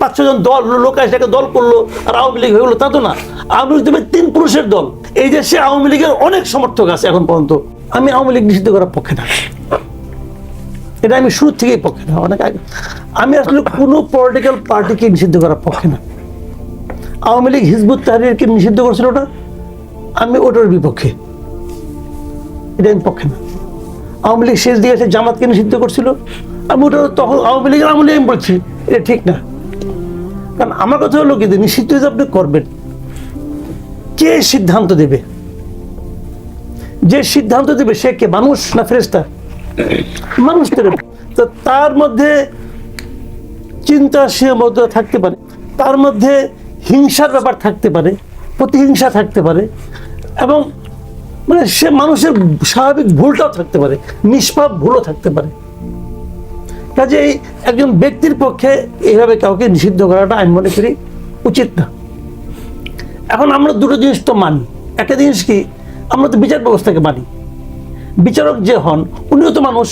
পাঁচ ছজন দল, লোক একটা দল করল, আর আওয়ামী লীগ হয়ে গেলো, তা তো না। আওয়ামী লীগ তিন পুরুষের দল। এই আওয়ামী লীগের অনেক সমর্থক আছে এখন পর্যন্ত, আমি আওয়ামী লীগ নিষিদ্ধ করার পক্ষে না। এটা আমি শুরু থেকেই পক্ষে না, অনেক আগে। আমি আসলে কোনো পলিটিক্যাল পার্টিকে নিষিদ্ধ করার পক্ষে না। আওয়ামী লীগ হিজবুত তাহরিরকে নিষিদ্ধ করছিল ওটা আমি ওটার বিপক্ষে। এটা আমি পক্ষে না। আওয়ামী লীগ শেষ দিয়ে জামাতকে নিষিদ্ধ করছিল, আমি ওটা তখন আওয়ামী লীগের আমলে আমি বলছি, এটা ঠিক না। কারণ আমার কথা হলো কি, যে নিষিদ্ধ যে আপনি করবেন, কে সিদ্ধান্ত দেবে? যে সিদ্ধান্ত দেবে সে কে, মানুষ না ফেরেস্তা মানুষ তো তার মধ্যে চিন্তা সে মধ্যে থাকতে পারে, তার মধ্যে হিংসার ব্যাপার থাকতে পারে, প্রতিহিংসা থাকতে পারে, এবং মানে সে মানুষের স্বাভাবিক ভুলটাও থাকতে পারে, নিষ্পাপ ভুলও থাকতে পারে। কাজেই একজন ব্যক্তির পক্ষে এইভাবে কাউকে নিষিদ্ধ করাটা আমি মনে করি উচিত না। এখন আমরা দুটো জিনিস তো মানি। একটা জিনিস কি, আমরা তো বিচার ব্যবস্থাকে মানি। বিচারক যে হন, উনিও তো মানুষ।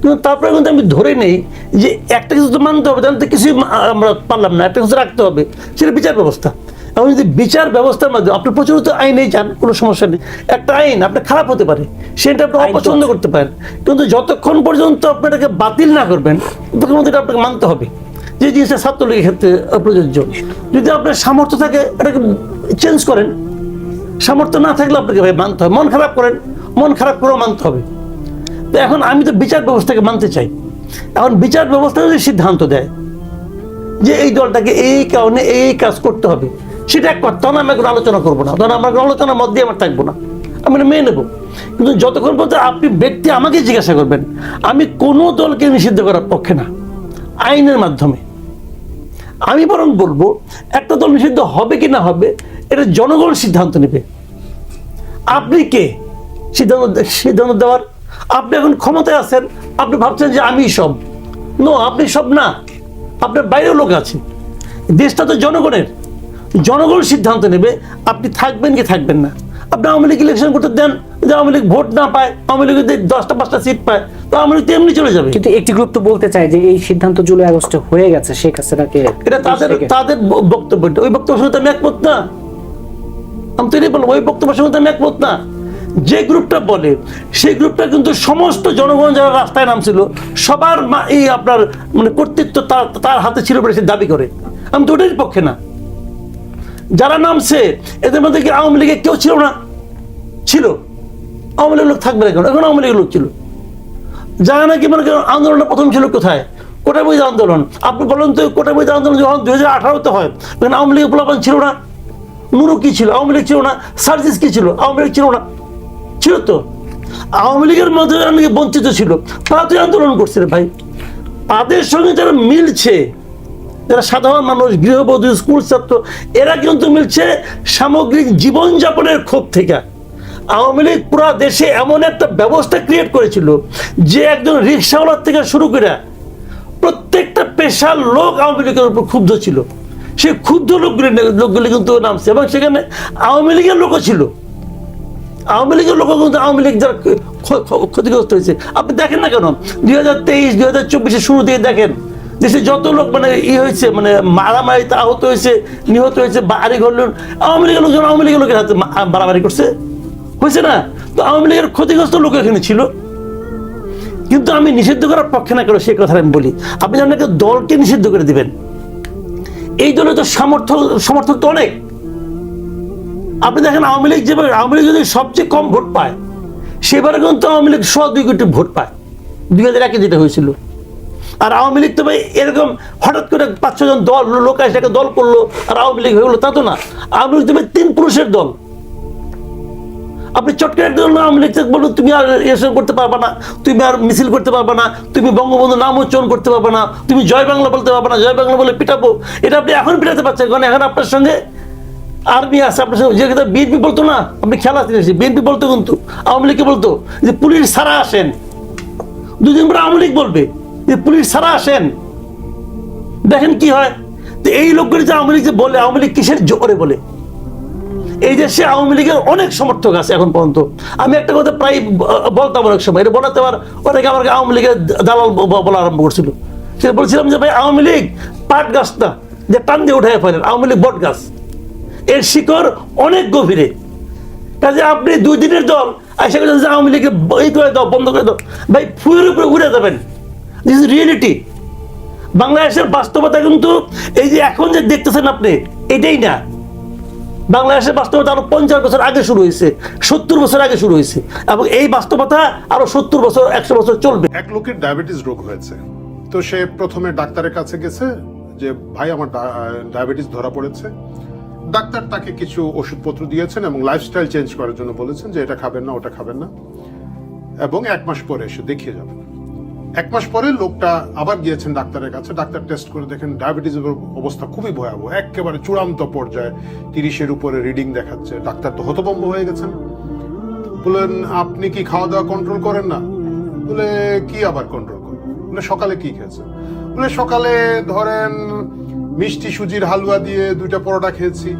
কিন্তু তারপরে কিন্তু আমি ধরে নেই যে একটা কিছু তো মানতে হবে, তাহলে তো কিছুই আমরা পারলাম না, একটা কিছু রাখতে হবে, সেটা বিচার ব্যবস্থা। এখন যদি বিচার ব্যবস্থার মাধ্যমে আপনি প্রচলিত আইনেই চান কোনো সমস্যা নেই। একটা আইন আপনার খারাপ হতে পারে সেটা আপনি অপছন্দ করতে পারেন। কিন্তু যতক্ষণ পর্যন্ত আপনি এটাকে বাতিল না করবেন ততক্ষণ পর্যন্ত এটা আপনাকে মানতে হবে। যে জিনিসটা ছাত্রলীগের ক্ষেত্রে প্রযোজ্য যদি আপনার সামর্থ্য থাকে এটাকে চেঞ্জ করেন। সামর্থ্য না থাকলে আপনাকে ভাই মানতে হবে। মন খারাপ করেন মন খারাপ করেও মানতে হবে। তো এখন আমি তো বিচার ব্যবস্থাকে মানতে চাই। এখন বিচার ব্যবস্থা যদি সিদ্ধান্ত দেয় যে এই দলটাকে এই কারণে এই কাজ করতে হবে সেটা এক কথা। আমি এখন আলোচনা করব না। তখন আমার আলোচনার মধ্যে আমার থাকব না। আমি মেনে নেব। কিন্তু যতক্ষণ পর্যন্ত আপনি ব্যক্তি আমাকে জিজ্ঞাসা করবেন, আমি কোনো দলকে নিষিদ্ধ করার পক্ষে না। আইনের মাধ্যমে। আমি বরং বলব, একটা দল নিষিদ্ধ হবে কি না হবে, এটা জনগণ সিদ্ধান্ত নেবে। আপনি কে? সিদ্ধান্ত সিদ্ধান্ত দেওয়ার। আপনি এখন ক্ষমতায় আছেন, আপনি ভাবছেন যে আমি সব। নো আপনি সব না। আপনার বাইরেও লোক আছে। দেশটা তো জনগণের। জনগণ সিদ্ধান্ত নেবে আপনি থাকবেন কি থাকবেন না। আপনি আওয়ামী লীগ ইলেকশন করতে দেন যদি আওয়ামী লীগ ভোট না পায় আওয়ামী লীগ যদি দশটা পাঁচটা সিট পায় তো আওয়ামী লীগ এমনি চলে যাবে। কিন্তু একটি গ্রুপ তো বলতে চায় যে এই সিদ্ধান্ত জুলাই আগস্টে হয়ে গেছে শেখ হাসিনাকে এটা তাদের তাদের বক্তব্যটা ওই বক্তব্যের সঙ্গে আমি একমত না। আমি তো এটাই বলব ওই বক্তব্যের সঙ্গে আমি একমত না। যে গ্রুপটা বলে সেই গ্রুপটা কিন্তু সমস্ত জনগণ যারা রাস্তায় নামছিল সবার এই আপনার মানে কর্তৃত্ব তার তার হাতে ছিল বলে সে দাবি করে। আমি তো ওটার পক্ষে না। যারা নামছে, এদের মধ্যে কি আওয়ামী লীগের কেউ ছিল না? ছিল। আওয়ামী লীগের লোক থাকবে না কেন এখন আওয়ামী লীগের লোক ছিল। যারা নাকি মনে করেন আন্দোলনটা প্রথম ছিল কোথায়? কোটা বৈধ আন্দোলন। আপনি বলেন তো কোটা বৈধ আন্দোলন যখন দুই হাজার আঠারোতে হয়, তখন আওয়ামী লীগ পোলাপান ছিল না? নুরু কি ছিল? আওয়ামী লীগ ছিল না? সার্জিস কি ছিল? আওয়ামী লীগ ছিল না। ছিল তো। আওয়ামী লীগের মধ্যে বঞ্চিত ছিল, তারা তো আন্দোলন করছে ভাই। তাদের সঙ্গে যারা মিলছে যারা সাধারণ মানুষ, গৃহবধূ, স্কুল ছাত্র, এরা কিন্তু মিলছে সামগ্রিক জীবনযাপনের ক্ষোভ থেকে। আওয়ামী লীগ পুরা দেশে এমন একটা ব্যবস্থা ক্রিয়েট করেছিল যে একজন রিক্সাওয়ালার থেকে শুরু করে প্রত্যেকটা পেশার লোক আওয়ামী লীগের উপর ক্ষুব্ধ ছিল। সেই ক্ষুব্ধ লোকগুলি লোকগুলি কিন্তু নামছে এবং সেখানে আওয়ামী লীগের লোকও ছিল। আওয়ামী লীগের লোক কিন্তু আওয়ামী লীগ যারা ক্ষ- ক্ষ- ক্ষতিগ্রস্ত হয়েছে। আপনি দেখেন না কেন? দুই হাজার তেইশ, দুই হাজার চব্বিশের শুরু দিয়ে দেখেন দেশে যত লোক মানে ই হয়েছে মানে মারামারিতে আহত হয়েছে, নিহত হয়েছে, বাড়ি ঘর লোক আওয়ামী লীগের লোকজন আওয়ামী লীগের লোকের হাতে মারামারি করছে। হয়েছে না? তো আওয়ামী লীগের ক্ষতিগ্রস্ত লোক এখানে ছিল। কিন্তু আমি নিষিদ্ধ করার পক্ষে না কেন সেই কথা আমি বলি। আপনি যেমন একটা দলকে নিষিদ্ধ করে দিবেন? এই দলে তো সামর্থ্য, সমর্থক তো অনেক। আপনি দেখেন আওয়ামী লীগ যেভাবে, আওয়ামী লীগ যদি সবচেয়ে কম ভোট পায় সেবারে কিন্তু আওয়ামী লীগ শ, দুই কোটি ভোট পায়। দুই হাজার একে যেটা হয়েছিল। আর আওয়ামী লীগ তো ভাই এরকম হঠাৎ করে পাঁচ ছজন দল, লোক এসে একটা দল করল, আর আওয়ামী লীগ হয়ে গেলো, তা তো না। আওয়ামী লীগ তো ভাই তিন পুরুষের দল। আপনি চটকে একদম আওয়ামী লীগ বলুন, তুমি আর এসব করতে পারবে না, তুমি আর মিছিল করতে পারবে না, তুমি বঙ্গবন্ধু নাম উচ্চারণ করতে পারবে না, তুমি জয় বাংলা বলতে পারবে না, জয় বাংলা বলে পিটাবো। এটা আপনি এখন পিটাতে পারছেন, কারণ এখন আপনার সঙ্গে আর্মি আছে, আপনার সঙ্গে, যে বিএনপি বলতো না, আপনি খেলা আছে বিএনপি বলতো কিন্তু, আওয়ামী লীগকে বলতো, যে পুলিশ ছাড়া আসেন। দুদিন পরে আওয়ামী লীগ বলবে। পুলিশ ছাড়া আসেন। দেখেন কি হয়? এই লোকগুলি যে আওয়ামী লীগ যে বলে, আওয়ামী লীগ কিসের জোরে বলে? এই দেশে আওয়ামী লীগের অনেক সমর্থক আছে এখন পর্যন্ত। আমি একটা কথা প্রায় বলতাম অনেক সময়, এটা বলাতে আবার অনেকে আমাকে আওয়ামী লীগের দালাল বলা আরম্ভ করছিল। সে বলছিলাম যে, ভাই, আওয়ামী লীগ পাট গাছ না, যে টান দিয়ে উঠায় ফেলেন, আওয়ামী লীগ বট গাছ। এর শিকড় অনেক গভীরে। কাজে আপনি দুই দিনের দল আশা করছেন যে আওয়ামী লীগকে এই করে দাও, বন্ধ করে দাও। ভাই, ফুয়ের উপরে উড়ে যাবেন। দিস রিয়েলিটি বাংলাদেশের বাস্তবতা কিন্তু এই যে এখন যে দেখতেছেন আপনি, এটাই না। বাংলাদেশের বাস্তবতা আরও পঞ্চাশ বছর আগে শুরু হয়েছে, সত্তর বছর আগে শুরু হয়েছে, এবং এই বাস্তবতা আরও সত্তর বছর, একশো বছর চলবে। এক লোকের ডায়াবেটিস রোগ হয়েছে। তো সে প্রথমে ডাক্তারের কাছে গেছে যে, ভাই, আমার ডায়াবেটিস ধরা পড়েছে। ডাক্তার তাকে কিছু ওষুধপত্র দিয়েছেন এবং লাইফস্টাইল চেঞ্জ করার জন্য বলেছেন যে, এটা খাবেন না, ওটা খাবেন না। এবং এক মাস পরে এসে দেখিয়ে যাবেন। এক মাস পরে লোকটা আবার গিয়েছেন ডাক্তারের কাছে। ডাক্তার টেস্ট করে দেখেন ডায়াবেটিসের অবস্থা খুবই ভয়াবহ। একেবারে চূড়ান্ত পর্যায়ে তিরিশের উপরে রিডিং দেখাচ্ছে। ডাক্তার তো হতভম্ব হয়ে গেছেন। বললেন, আপনি কি খাওয়া দাওয়া কন্ট্রোল করেন না? বলে, কি আবার কন্ট্রোল করেন বলে, সকালে কি খেয়েছেন? বলে, সকালে ধরেন মিষ্টি সুজির হালুয়া দিয়ে দুইটা পরোটা খেয়েছি।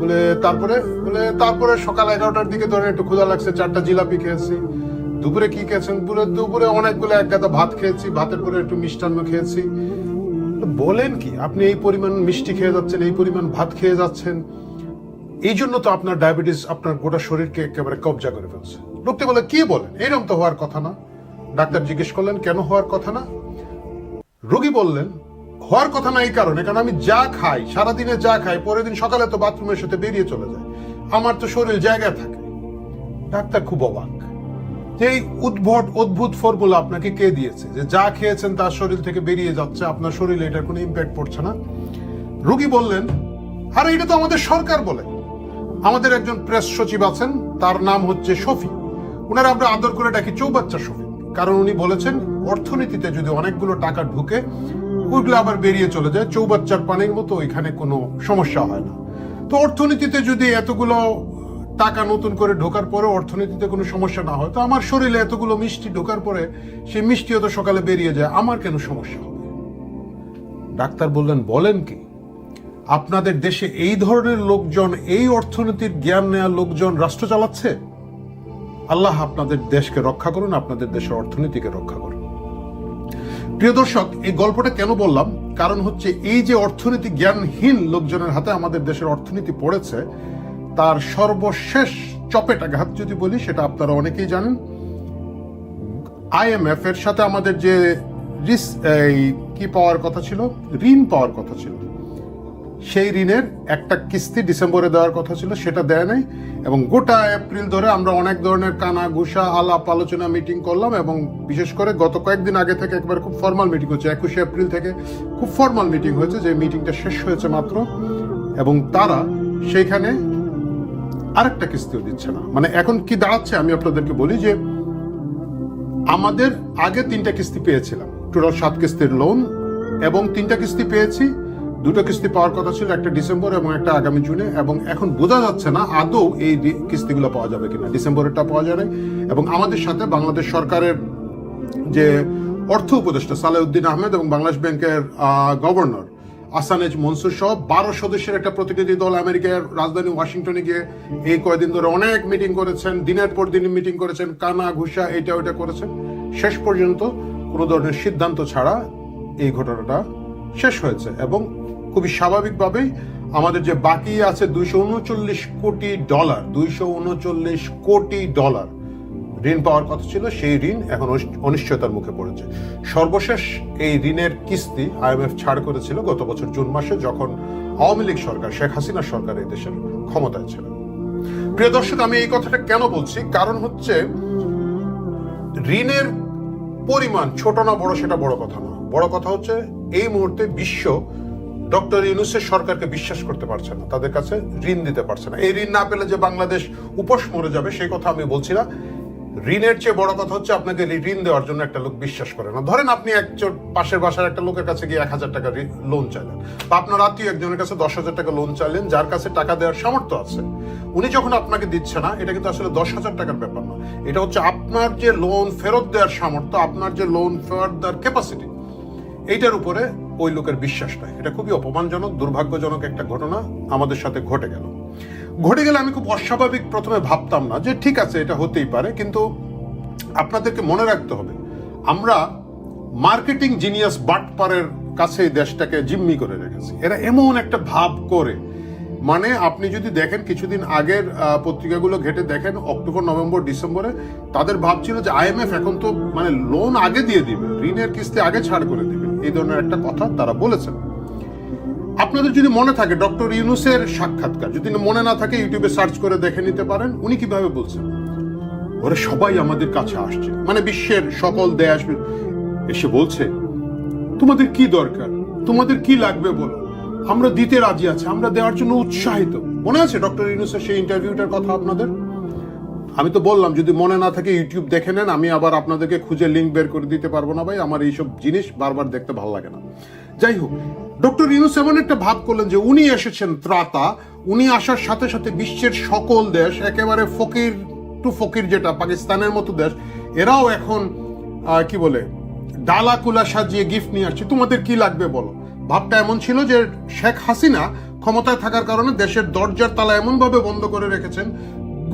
বলে, তারপরে? বলে, তারপরে সকাল এগারোটার দিকে ধরেন একটু ক্ষুধা লাগছে, চারটা জিলাপি খেয়েছি। দুপুরে কি খেয়েছেন? বলে দুপুরে অনেকগুলো এক গাদা ভাত খেয়েছি, ভাতের পরে একটু মিষ্টান্ন খেয়েছি। বলেন কি, আপনি এই পরিমাণ মিষ্টি খেয়ে যাচ্ছেন, এই পরিমাণ ভাত খেয়ে যাচ্ছেন, এই জন্য তো আপনার ডায়াবেটিস আপনার গোটা শরীরকে একেবারে কবজা করে ফেলছে। লোকটি বলে, কি বলেন? এরকম তো হওয়ার কথা না। ডাক্তার জিজ্ঞেস করলেন, কেন হওয়ার কথা না? রোগী বললেন, হওয়ার কথা না এই কারণে, কারণ আমি যা খাই, সারাদিনে যা খাই, পরের দিন সকালে তো বাথরুমের সাথে বেরিয়ে চলে যায়। আমার তো শরীর জায়গায় থাকে। ডাক্তার খুব অবাক। যে উদ্ভট, অদ্ভুত ফর্মুলা আপনাকে কে দিয়েছে? যে যা খেয়েছেন তার শরীর থেকে বেরিয়ে যাচ্ছে, আপনার শরীরে এটার কোনো ইম্প্যাক্ট পড়ছে না। রুগী বললেন, আরে, এটা তো আমাদের সরকার বলে। আমাদের একজন প্রেস সচিব আছেন, তার নাম হচ্ছে শফি ওনারা আমরা আদর করে ডাকি চৌবাচ্চা শফি কারণ উনি বলেছেন, অর্থনীতিতে যদি অনেকগুলো টাকা ঢুকে, ওইগুলো আবার বেরিয়ে চলে যায়। চৌবাচ্চার পানির মতো ওইখানে কোনো সমস্যা হয় না। তো অর্থনীতিতে যদি এতগুলো টাকা নতুন করে ঢোকার পরে অর্থনীতিতে কোনো সমস্যা না হয়। তো আমার শরীরে এতগুলো মিষ্টি ঢোকার পরে সেই মিষ্টিও তো সকালে বেরিয়ে যায়। আমার কেন সমস্যা হবে? ডাক্তার বললেন, বলেন কি, আপনাদের দেশে এই ধরনের লোকজন, এই অর্থনীতির জ্ঞান নেওয়া লোকজন রাষ্ট্র চালাচ্ছে? আল্লাহ আপনাদের দেশকে রক্ষা করুন, আপনাদের দেশের অর্থনীতিকে রক্ষা করুন। প্রিয় দর্শক, এই গল্পটা কেন বললাম? কারণ হচ্ছে এই যে অর্থনীতি জ্ঞানহীন লোকজনের হাতে আমাদের দেশের অর্থনীতি পড়েছে তার সর্বশেষ চপেটাঘাত যদি বলি, সেটা আপনারা অনেকেই জানেন। আইএমএফ এর সাথে আমাদের যে রিস এই কি পাওয়ার কথা ছিল? ঋণ পাওয়ার কথা ছিল। সেই ঋণের একটা কিস্তি ডিসেম্বরে দেওয়ার কথা ছিল, সেটা দেয় নাই। এবং গোটা এপ্রিল ধরে আমরা অনেক ধরনের কানা ঘুষা আলাপ আলোচনা, মিটিং করলাম এবং বিশেষ করে গত কয়েকদিন আগে থেকে একবার খুব ফর্মাল মিটিং হচ্ছে। একুশে এপ্রিল থেকে খুব ফর্মাল মিটিং হয়েছে, যে মিটিংটা শেষ হয়েছে মাত্র। এবং তারা সেইখানে আরেকটা কিস্তিও দিচ্ছে না। মানে এখন কি দাঁড়াচ্ছে আমি আপনাদেরকে বলি যে আমাদের আগে তিনটা কিস্তি পেয়েছিলাম। টোটাল সাত কিস্তির লোন এবং তিনটা কিস্তি পেয়েছি। দুটো কিস্তি পাওয়ার কথা ছিল, একটা ডিসেম্বর এবং একটা আগামী জুনে এবং এখন বোঝা যাচ্ছে না আদৌ এই কিস্তিগুলো পাওয়া যাবে কিনা। ডিসেম্বরেরটা পাওয়া যাবে এবং আমাদের সাথে বাংলাদেশ সরকারের যে অর্থ উপদেষ্টা সালেউদ্দিন আহমেদ এবং বাংলাদেশ ব্যাংকের গভর্নর আসানেজ মনসুর সহ বারো সদস্যের একটা প্রতিনিধি দল আমেরিকার রাজধানী ওয়াশিংটনে গিয়ে এই কয়দিন ধরে অনেক মিটিং করেছেন, দিনের পর দিন মিটিং করেছেন, কানা, ঘুষা, এটা, ওইটা করেছেন। শেষ পর্যন্ত কোনো ধরনের সিদ্ধান্ত ছাড়া এই ঘটনাটা শেষ হয়েছে এবং খুবই স্বাভাবিকভাবেই আমাদের যে বাকি আছে দুইশো উনচল্লিশ কোটি ডলার, দুইশো উনচল্লিশ কোটি ডলার ঋণ পাওয়ার কথা ছিল, সেই ঋণ এখন অনিশ্চয়তার মুখে পড়েছে। সর্বশেষ এই ঋণের কিস্তি আইএমএফ ছাড় করেছিল গত বছর জুন মাসে, যখন আওয়ামী লীগ সরকার, শেখ হাসিনা সরকার এই দেশের ক্ষমতায় ছিল প্রিয় দর্শক, আমি এই কথাটা কেন বলছি? কারণ হচ্ছে, ঋণের পরিমাণ ছোট না বড় সেটা বড় কথা না বড় কথা হচ্ছে, এই মুহূর্তে বিশ্ব ডক্টর ইউনুসের সরকারকে বিশ্বাস করতে পারছে না, তাদের কাছে ঋণ দিতে পারছে না। এই ঋণ না পেলে যে বাংলাদেশ উপোস মরে যাবে সেই কথা আমি বলছি না। ঋণের চেয়ে বড় কথা হচ্ছে আপনাকে ঋণ দেওয়ার জন্য একটা লোক বিশ্বাস করে না। ধরেন আপনি একজন পাশের বাসার একটা লোকের কাছে গিয়ে এক হাজার টাকা লোন চাইলেন বা আপনার আত্মীয় একজনের কাছে দশ হাজার টাকা লোন চাইলেন, যার কাছে টাকা দেওয়ার সামর্থ্য আছে। উনি যখন আপনাকে দিচ্ছে না, এটা কিন্তু আসলে দশ হাজার টাকার ব্যাপার না। এটা হচ্ছে আপনার যে লোন ফেরত দেওয়ার সামর্থ্য, আপনার যে লোন ফেরত দেওয়ার ক্যাপাসিটি এইটার উপরে ওই লোকের বিশ্বাস নাই এটা খুবই অপমানজনক, দুর্ভাগ্যজনক একটা ঘটনা আমাদের সাথে ঘটে গেল। ঘটে গেলে আমি খুব অস্বাভাবিক প্রথমে ভাবতাম না যে ঠিক আছে, এটা হতেই পারে, কিন্তু আপনাদেরকে মনে রাখতে হবে, আমরা মার্কেটিং জিনিয়াস বাটপারের কাছে দেশটাকে জিম্মি করে রেখেছি। এরা এমন একটা ভাব করে। মানে আপনি যদি দেখেন, কিছুদিন আগের পত্রিকাগুলো ঘেটে দেখেন, অক্টোবর, নভেম্বর, ডিসেম্বরে, তাদের ভাব ছিল যে আইএমএফ এখন তো মানে লোন আগে দিয়ে দিবে, ঋণের কিস্তি আগে ছাড় করে দিবে। এই ধরনের একটা কথা তারা বলেছেন। আপনাদের যদি মনে থাকে, ডক্টর ইউনুসের সাক্ষাৎকার, যদি মনে না থাকে, ইউটিউবে সার্চ করে দেখে নিতে পারেন, উনি কীভাবে বলছেন? ওরা সবাই আমাদের কাছে আসছে। মানে বিশ্বের সকল দেশ এসে বলছে, তোমাদের কি দরকার? তোমাদের কি লাগবে বলো? আমরা দিতে রাজি আছি, আমরা দেওয়ার জন্য উৎসাহিত। মনে আছে ডক্টর ইউনুসের সেই ইন্টারভিউটার কথা আপনাদের? আমি তো বললাম, যদি মনে না থাকে, ইউটিউব দেখে নেন, আমি আবার আপনাদেরকে খুঁজে লিঙ্ক বের করে দিতে পারব না ভাই, আমার এইসব জিনিস বারবার দেখতে ভালো লাগে না। যাই হোক ডক্টর ইউনুস এমন একটা ভাব করলেন যে উনি এসেছেন ত্রাতা, উনি আসার সাথে সাথে বিশ্বের সকল দেশ, একেবারে ফকির টু ফকির যেটা, পাকিস্তানের মতো দেশ, এরাও এখন কি বলে, ডালা কুলা সাজিয়ে গিফট নিয়ে আসছে। তোমাদের কি লাগবে বলো? ভাবটা এমন ছিল যে শেখ হাসিনা ক্ষমতায় থাকার কারণে দেশের দরজার তালা এমন ভাবে বন্ধ করে রেখেছেন,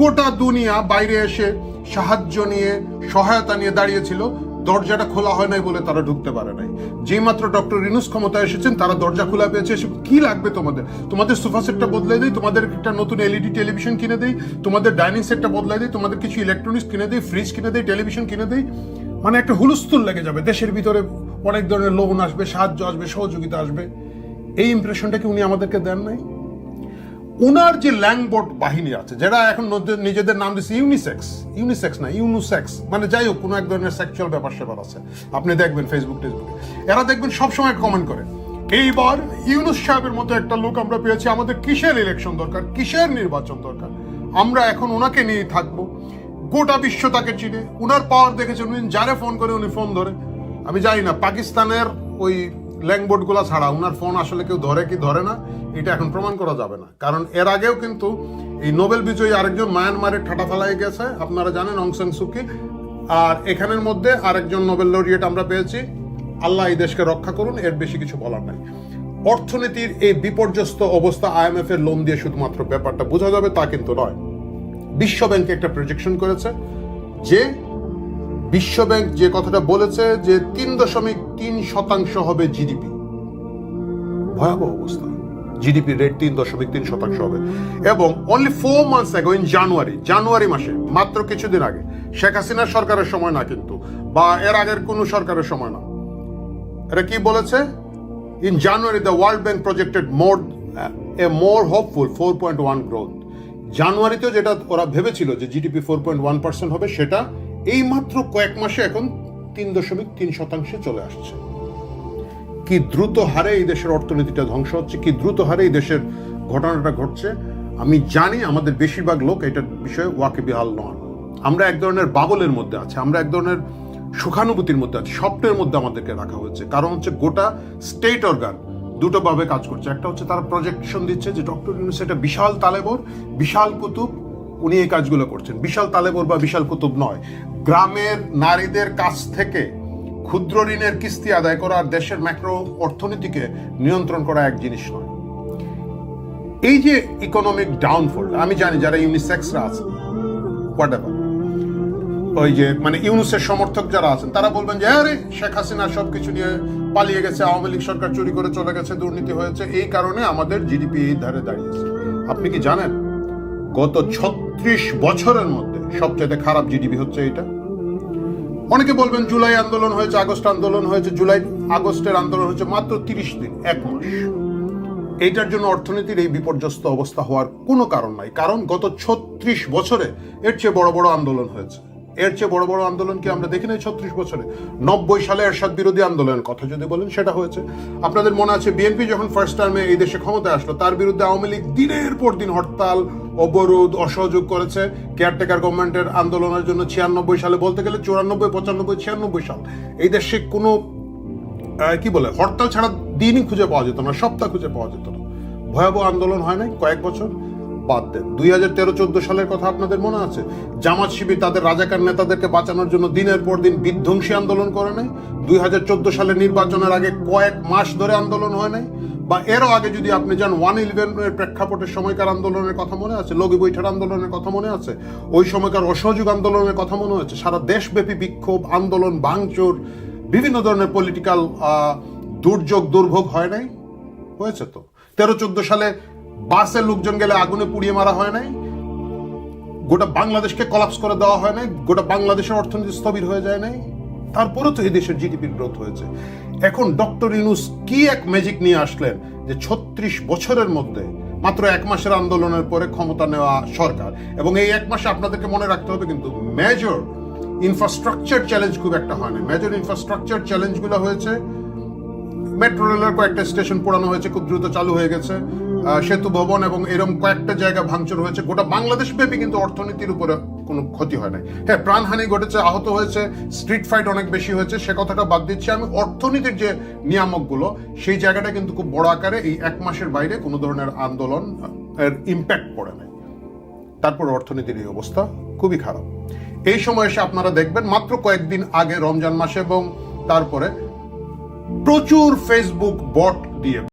গোটা দুনিয়া বাইরে এসে সাহায্য নিয়ে, সহায়তা নিয়ে দাঁড়িয়েছিল। দরজাটা খোলা হয় নাই বলে তারা ঢুকতে পারে নাই। যেই মাত্র ডক্টর রিনুস ক্ষমতায় এসেছেন, তারা দরজা খোলা পেয়েছে। এসে কি লাগবে তোমাদের? তোমাদের সোফা সেটটা বদলে দেই, তোমাদের একটা নতুন এলইডি টেলিভিশন কিনে দেই, তোমাদের ডাইনিং সেটটা বদলাই দেই, তোমাদের কিছু ইলেকট্রনিক্স কিনে দেই, ফ্রিজ কিনে দেই, টেলিভিশন কিনে দেই। মানে একটা হুলস্থুল লেগে যাবে। দেশের ভিতরে অনেক ধরনের লোন আসবে, সাহায্য আসবে, সহযোগিতা আসবে। এই ইমপ্রেশনটা কি উনি আমাদেরকে দেন নাই? ওনার যে ল্যাংবোর্ড বাহিনী আছে, যারা এখন নিজেদের নাম দিচ্ছে ইউনিসেক্স ইউনিসেক্স না ইউনুসেক্স মানে যাই হোক, কোনো এক ধরনের সেক্সুয়াল ব্যাপার স্যাপার আছে। আপনি দেখবেন ফেসবুক টেসবুকে এরা দেখবেন সবসময় কমেন্ট করে। এইবার ইউনুস সাহেবের মতো একটা লোক আমরা পেয়েছি, আমাদের কিসের ইলেকশন দরকার? কিসের নির্বাচন দরকার? আমরা এখন ওনাকে নিয়েই থাকব। গোটা বিশ্ব তাকে চিনে। উনার পাওয়ার দেখেছেন, উনি যারে ফোন করে, উনি ফোন ধরে। আমি জানি না, পাকিস্তানের ওই ল্যাংবোর্ডগুলা ছাড়া উনার ফোন আসলে কেউ ধরে কি ধরে না, এটা এখন প্রমাণ করা যাবে না। কারণ এর আগেও কিন্তু এই নোবেল বিজয়ী আরেকজন মায়ানমারের ঠাটা ফালাই গেছে, আপনারা জানেন অংসান সুকি আর এখানের মধ্যে আরেকজন নোবেল লরিয়েট আমরা পেয়েছি। আল্লাহ এই দেশকে রক্ষা করুন, এর বেশি কিছু বলার নাই। অর্থনীতির এই বিপর্যস্ত অবস্থা আইএমএফ এর লোন দিয়ে শুধুমাত্র ব্যাপারটা বোঝা যাবে, তা কিন্তু নয়। বিশ্ব ব্যাংক একটা প্রজেকশন করেছে যে বিশ্ব ব্যাংক যে কথাটা বলেছে যে তিন দশমিক তিন শতাংশ হবে জিডিপি। ভয়াবহ অবস্থা। জিডিপি রেট তিন দশমিক তিন শতাংশ হবে। এবং অনলি ফোর মান্থস আগে ইন জানুয়ারি জানুয়ারি মাসে, মাত্র কিছুদিন আগে, শেখ হাসিনার সরকারের সময় না কিন্তু, বা এর আগের কোনো সরকারের সময় না। এটা কি বলেছে? In January the world bank projected more a more hopeful four point one growth জানুয়ারিতেও যেটা ওরা ভেবেছিল যে GDP four point one percent হবে, সেটা এই মাত্র কয়েক মাসে এখন তিন দশমিক তিন শতাংশে চলে আসছে। কি দ্রুত হারে এই দেশের অর্থনীতিটা ধ্বংস হচ্ছে, কি দ্রুত হারে এই দেশের ঘটনাটা ঘটছে, আমি জানি আমাদের বেশিরভাগ লোক এটার বিষয়ে ওয়াকিবিহাল নন। আমরা এক ধরনের বাবলের মধ্যে আছি, আমরা এক ধরনের সুখানুভূতির মধ্যে আছি, স্বপ্নের মধ্যে আমাদেরকে রাখা হয়েছে। কারণ হচ্ছে গোটা স্টেট অর্গান দুটো ভাবে কাজ করছে। একটা হচ্ছে তারা প্রজেকশন দিচ্ছে যে ডক্টর ইউনুস বিশাল তালেবর, বিশাল কুতুব উনি এই কাজগুলো করছেন। বিশাল তালেবর বা বিশাল কুতুব নয়। গ্রামের নারীদের কাছ থেকে ক্ষুদ্র ঋণের কিস্তি আদায় করা দেশের ম্যাক্রো অর্থনীতিকে নিয়ন্ত্রণ করা এক জিনিস নয়। এই যে ইকোনমিক ডাউনফল আমি জানি যারা ইউনিসেক্সরা আছে হোয়াট ওই যে মানে ইউনুসের সমর্থক যারা আছেন, তারা বলবেন যে, আরে, শেখ হাসিনা সবকিছু নিয়ে পালিয়ে গেছে, আওয়ামী লীগ সরকার চুরি করে চলে গেছে, দুর্নীতি হয়েছে, এই কারণে আমাদের জিডিপি এই ধারে দাঁড়িয়েছে। আপনি কি জানেন? গত ছত্রিশ বছরের মধ্যে সবচেয়ে খারাপ জিডিপি হচ্ছে এটা অনেকে বলবেন জুলাই আন্দোলন হয়েছে, আগস্ট আন্দোলন হয়েছে, জুলাই আগস্টের আন্দোলন হয়েছে মাত্র তিরিশ দিন, এক মাস। এইটার জন্য অর্থনীতির এই বিপর্যস্ত অবস্থা হওয়ার কোনো কারণ নাই, কারণ গত ছত্রিশ বছরে এর চেয়ে বড় বড় আন্দোলন হয়েছে। এর চেয়ে বড় বড় আন্দোলন কি আমরা দেখি নাই ছত্রিশ বছরে। নব্বই সালে এরশাদ বিরোধী আন্দোলনের কথা যদি বলেন, সেটা হয়েছে। আপনাদের মনে আছে বিএনপি যখন ফার্স্ট টার্মে এই দেশে ক্ষমতায় আসলো, তার বিরুদ্ধে আওয়ামী লীগ দিনের পর দিন হরতাল, অবরোধ, অসহযোগ করেছে। কেয়ারটেকার গভর্নমেন্টের আন্দোলনের জন্য ছিয়ানব্বই সালে বলতে গেলে চুরানব্বই, পঁচানব্বই, ছিয়ানব্বই সাল। এই দেশে কোনো কি বলে, হরতাল ছাড়া দিনই খুঁজে পাওয়া যেত না, সপ্তাহ খুঁজে পাওয়া যেত না। ভয়াবহ আন্দোলন হয় নাই কয়েক বছর। বাদ দেন। দুই হাজার তেরো চোদ্দ সালের কথা আপনাদের মনে আছে? জামাত শিবির তাদের রাজাকার নেতাদেরকে বাঁচানোর জন্য দিনের পর দিন বিধ্বংসী আন্দোলন করে নাই দুই হাজার চোদ্দ সালের নির্বাচনের আগে কয়েক মাস ধরে আন্দোলন হয় নাই? বা এরও আগে যদি আপনি যান, ওয়ান ইলেভেনের প্রেক্ষাপটের সময়কার আন্দোলনের কথা মনে আছে? লগি বৈঠার আন্দোলনের কথা মনে আছে? ওই সময়কার অসহযোগ আন্দোলনের কথা মনে আছে সারা দেশব্যাপী বিক্ষোভ, আন্দোলন, ভাঙচুর, বিভিন্ন ধরনের পলিটিক্যাল দুর্যোগ, দুর্ভোগ হয় নাই? হয়েছে তো। তেরো চোদ্দ সালে বাসে লোকজন গেলে আগুনে পুড়িয়ে মারা হয় নাই। গোটা বাংলাদেশকে কলাপস করে দেওয়া হয় নাই। গোটা বাংলাদেশের অর্থনীতি স্থবির হয়ে যায় নাই। তারপরে তো এই দেশের জিডিপির গ্রোথ হয়েছে। এখন ডক্টর ইউনুস কি এক ম্যাজিক নিয়ে আসলেন যে ছত্রিশ বছরের মধ্যে মাত্র এক মাসের আন্দোলনের পরে ক্ষমতা নেওয়া সরকার? এবং এই এক মাসে আপনাদেরকে মনে রাখতে হবে কিন্তু মেজর ইনফ্রাস্ট্রাকচার চ্যালেঞ্জ খুব একটা হয় না মেজর ইনফ্রাস্ট্রাকচার চ্যালেঞ্জগুলো হয়েছে। মেট্রো রেলের কয়েকটা স্টেশন পোড়ানো হয়েছে, খুব দ্রুত চালু হয়ে গেছে। সেতু ভবন এবং এরকম কয়েকটা জায়গা ভাঙচুর হয়েছে। গোটা বাংলাদেশ ব্যাপী কিন্তু অর্থনীতির উপরে কোনো ক্ষতি হয় নাই। হ্যাঁ প্রাণহানি ঘটেছে, আহত হয়েছে স্ট্রিট ফাইট অনেক বেশি হয়েছে, সে কথাটা বাদ দিচ্ছি আমি। অর্থনীতির যে নিয়ামকগুলো, সেই জায়গাটা কিন্তু খুব বড় আকারে এই এক মাসের বাইরে কোনো ধরনের আন্দোলন এর ইম্প্যাক্ট পড়ে নাই। তারপর অর্থনীতির এই অবস্থা খুবই খারাপ। এই সময় এসে আপনারা দেখবেন, মাত্র কয়েকদিন আগে রমজান মাসে এবং তারপরে প্রচুর ফেসবুক বট দিয়ে